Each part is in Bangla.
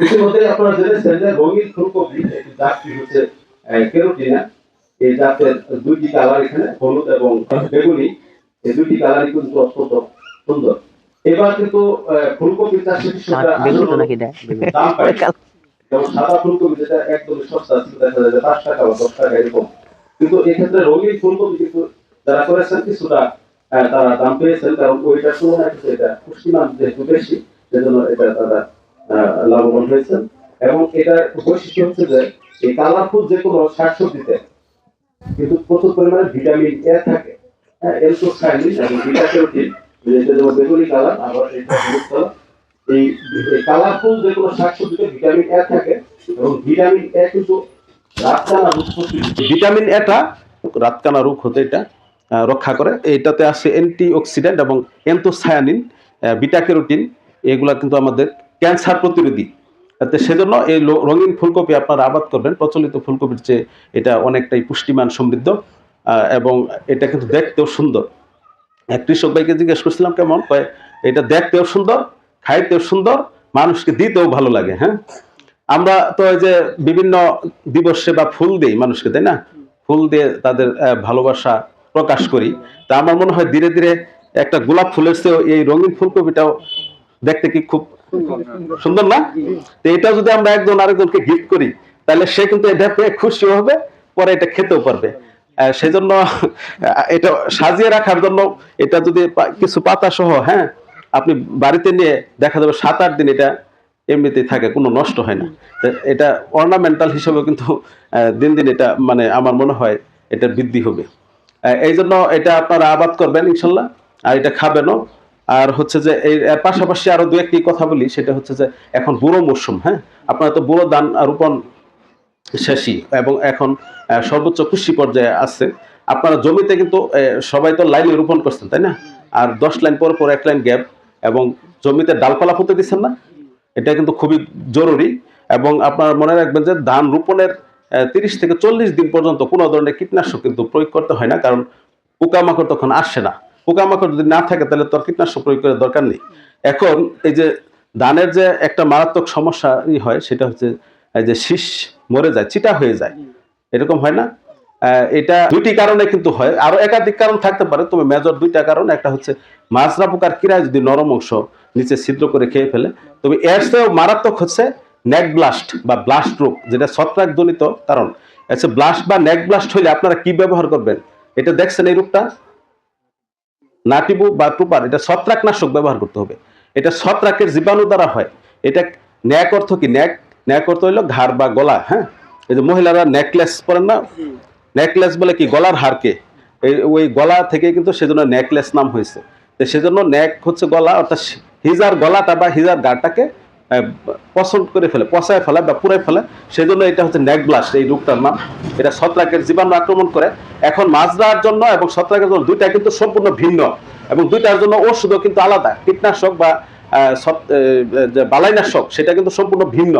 ইতিমধ্যে আপনারা জেনেছেন যে রঙিন ফুলকপি একটি জাতটি হচ্ছে কেরোটিনা এই জাতের দুইটি কালার এখানে হলুদ এবং বেগুনি। এই দুইটি কালারই কিন্তু অত্যন্ত সুন্দর। এবার কিন্তু আহ, ফুলকপি চাষে বেগুন দাম পায় যেমন সাদা ফুলকপি যেটা একদম সস্তা ছিল দেখা যায় পাঁচ টাকা বা দশ টাকা এরকম। কিন্তু এক্ষেত্রে রঙিন ফুলকপি কিন্তু যারা করেছেন কিছুটা তারা দাম পেয়েছেন কারণ ওইটার তুলনায় কিন্তু এটা পুষ্টিমান যেহেতু বেশি সেজন্য এটা তারা লাভবান হয়েছেন। এবং এটা বৈশিষ্ট্য হচ্ছে যে এই যে কোনো শাকসবজিতে কিন্তু প্রচুর পরিমাণে ভিটামিন এ থাকে। হ্যাঁ এটা ভিটামিন রাতকানা রোগ এটা রাতকানা রোগ হতে এটা রক্ষা করে। এটাতে আছে অ্যান্টি অক্সিডেন্ট এবং অ্যান্থোসায়ানিন বিটা ক্যারোটিন এগুলা কিন্তু আমাদের ক্যান্সার প্রতিরোধী। সেজন্য এই রঙিন ফুলকপি আপনারা আবাদ করবেন। প্রচলিত ফুলকপির চেয়ে এটা অনেকটাই পুষ্টিমান সমৃদ্ধ এবং এটা কিন্তু দেখতেও সুন্দর। কৃষক ভাইকে জিজ্ঞেস করছিলাম, কেমন? এটা দেখতেও সুন্দর, খাইতেও সুন্দর, মানুষকে দিতেও ভালো লাগে। হ্যাঁ? আমরা তো ওই যে বিভিন্ন দিবসে বা ফুল দিই মানুষকে, তাই না? ফুল দিয়ে তাদের ভালোবাসা প্রকাশ করি। তা আমার মনে হয় ধীরে ধীরে একটা গোলাপ ফুলের চেয়েও এই রঙিন ফুলকপিটাও দেখতে কি খুব সুন্দর। না? তো এটা যদি আমরা একজন আরেকজনকে গিফট করি তাহলে সে কিন্তু এটা পেয়ে খুশি হবে পরে এটা খেতেও পারবে। সেজন্য এটা সাজিয়ে রাখার জন্য এটা যদি কিছু পাতা সহ হ্যাঁ আপনি বাড়িতে নিয়ে দেখা যাবে সাত আট দিন এটা এমনিতেই থাকে কোনো নষ্ট হয় না। এটা অর্নামেন্টাল হিসেবে কিন্তু দিন দিন এটা মানে আমার মনে হয় এটা বৃদ্ধি হবে। এই জন্য এটা আপনারা আবাদ করবেন ইনশাল্লাহ। আর এটা খাবেনও। আর হচ্ছে যে এই, এর পাশাপাশি আরও দু একটি কথা বলি, সেটা হচ্ছে যে এখন বুড়ো মৌসুম হ্যাঁ? আপনারা তো বুড়ো ধান রোপণ শেষই এবং এখন সর্বোচ্চ কৃষি পর্যায়ে আছে। আপনারা জমিতে কিন্তু সবাই তো লাইনে রোপণ করছেন, তাই না? আর দশ লাইন পর পর এক লাইন গ্যাপ এবং জমিতে ডালপালা পুঁতে দিচ্ছেন না? এটা কিন্তু খুবই জরুরি এবং আপনারা মনে রাখবেন যে ধান রোপণের তিরিশ থেকে চল্লিশ দিন পর্যন্ত কোনো ধরনের কীটনাশক কিন্তু প্রয়োগ করতে হয় না, কারণ পোকামাকড় তখন আসে না। পোকামাকড় যদি না থাকে, তাহলে তো আর কীটনাশক প্রয়োগ করার দরকার নেই। এখন এই যে ধানের যে একটা মারাত্মক সমস্যা হয়, সেটা হচ্ছে যে শীষ মরে যায়, চিটা হয়ে যায়। এরকম হয় না? এটা দুইটি কারণে কিন্তু হয়। আরও একাধিক কারণ থাকতে পারে, তবে মেজর দুইটা কারণ। একটা হচ্ছে, মাজরা পোকার কিরায় যদি নরম অংশ নিচে ছিদ্র করে খেয়ে ফেলে, তবে এর চেয়েও মারাত্মক হচ্ছে নেক ব্লাস্ট বা ব্লাস্ট রোগ যেটা ছত্রাক জনিত কারণ। আচ্ছা ব্লাস্ট বা নেক ব্লাস্ট হলে আপনারা কি ব্যবহার করবেন? এটা দেখছেন এই রোগটা নাটিবু বা টুপার এটা ছত্রাকনাশক ব্যবহার করতে হবে। এটা ছত্রাকের জীবাণু দ্বারা হয়। এটা ন্যাক অর্থ কি? ন্যাক ন্যাক অর্থ হইল ঘাড় বা গলা হ্যাঁ? এই যে মহিলারা নেকলেস পরেন না? নেকলেস বলে কি? গলার হারকে। ওই গলা থেকে কিন্তু সেজন্য নেকলেস নাম হয়েছে। তো সেজন্য ন্যাক হচ্ছে গলা অর্থাৎ হিজার গলাটা বা হিজার গাড়টাকে পছন্দ করে ফেলে, পচায় ফেলে বা পুড়ে ফেলে, সেজন্য এটা হচ্ছে নেক ব্লাস্ট এই রোগটার নাম। এটা ছত্রাকের জীবাণু আক্রমণ করে। এখন মাজরার জন্য এবং ছত্রাকের জন্য দুইটা কিন্তু সম্পূর্ণ ভিন্ন এবং দুইটার জন্য ওষুধও কিন্তু আলাদা। কীটনাশক বা বালাইনাশক, সেটা কিন্তু সম্পূর্ণ ভিন্ন।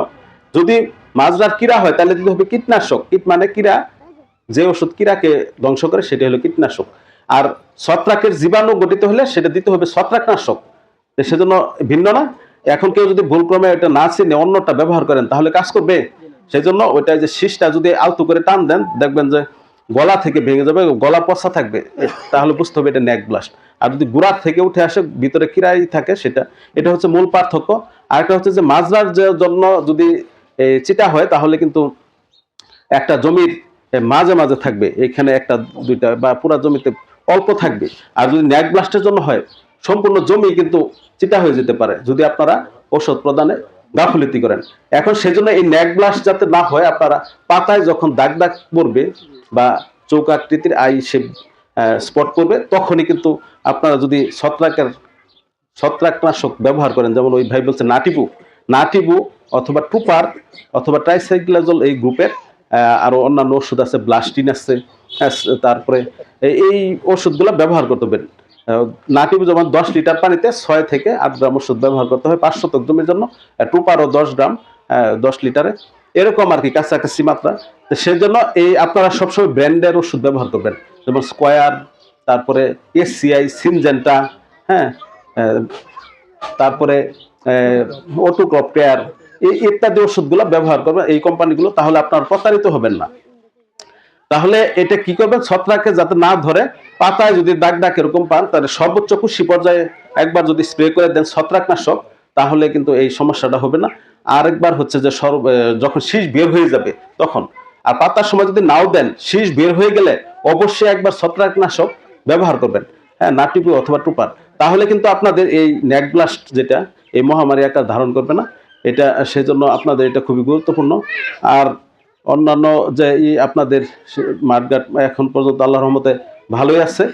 যদি মাজরার কিরা হয়, তাহলে দিতে হবে কীটনাশক। কীট মানে কিরা যে ওষুধ কিরাকে ধ্বংস করে, সেটা হলো কীটনাশক। আর ছত্রাকের জীবাণু গঠিত হলে সেটা দিতে হবে ছত্রাকনাশক। সেজন্য ভিন্ন না। এখন কেউ যদি ভুলক্রমে এটা না চিনে, অন্যটা ব্যবহার করেন, তাহলে কাজ করবে। সেই জন্য ওইটা যে শীষটা যদি আলতু করে টান দেন, দেখবেন যে গলা থেকে ভেঙে যাবে, গলা পচা থাকবে। তাহলে বুঝতে হবে এটা নেক ব্লাস্ট আর যদি গুড়ার থেকে উঠে আসে, ভিতরে কিরাই থাকে সেটা, এটা হচ্ছে মূল পার্থক্য। আর একটা হচ্ছে যে মাজরার জন্য যদি চিটা হয়, তাহলে কিন্তু একটা জমির মাঝে মাঝে থাকবে। এখানে একটা, দুইটা বা পুরা জমিতে অল্প থাকবে। আর যদি ন্যাক ব্লাস্টের জন্য হয় সম্পূর্ণ জমি কিন্তু চিটা হয়ে যেতে পারে যদি আপনারা ওষুধ প্রদানে গাফলিতি করেন। এখন সেজন্য এই ন্যাক ব্লাস্ট যাতে না হয়, আপনারা পাতায় যখন দাগ দাগ পড়বে বা চৌকাকৃতির আই সে স্পট করবে তখনই কিন্তু আপনারা যদি ছত্রাকের, ছত্রাকনাশক ব্যবহার করেন, যেমন ওই ভাই বলছে নাটিপু নাটিবু অথবা টুপার অথবা ট্রাইসাইক্লাজল এই গ্রুপের আরও অন্যান্য ওষুধ আছে, ব্লাস্টিন আছে তারপরে এই- ওষুধগুলো ব্যবহার করতে হবে নাটিবু যেমন দশ লিটার পানিতে ছয় থেকে আট গ্রাম ওষুধ ব্যবহার করতে হয়, পাঁচ শতক জমির জন্য টুপারও দশ গ্রাম দশ লিটারে। এরকম আর কি কাছাকাছি মাত্রা সেই জন্য এই আপনারা সবসময় ব্র্যান্ডের ওষুধ ব্যবহার করবেন। যেমন স্কোয়ার, তারপরে এসসিআই, সিনজেন্টা হ্যাঁ তারপরে অটো ক্রপ কেয়ার ইত্যাদি ওষুধগুলো ব্যবহার করবেন। এই কোম্পানিগুলো তাহলে আপনার প্রতারিত হবেন না। তাহলে এটা কি করবেন ছত্রাকে যাতে না ধরে, পাতায় যদি দাগ দাগ এরকম পান, তাহলে সর্বোচ্চ খুশি পর্যায়ে একবার যদি স্প্রে করে দেন ছত্রাকনাশক, তাহলে কিন্তু এই সমস্যাটা হবে না। আরেকবার হচ্ছে যে সর্ব যখন শীষ বের হয়ে যাবে, তখন। আর পাতার সময় যদি নাও দেন, শীষ বের হয়ে গেলে অবশ্যই একবার ছত্রাকনাশক ব্যবহার করবেন। হ্যাঁ নাটিপু অথবা টুপার। তাহলে কিন্তু আপনাদের এই নেকব্লাস্ট যেটা, এই মহামারী আকার ধারণ করবে না। এটা, সেজন্য আপনাদের এটা খুবই গুরুত্বপূর্ণ। আর অন্যান্য যে আপনাদের মাঠঘাট এখন পর্যন্ত আল্লাহর রহমতে ভালোই আছে।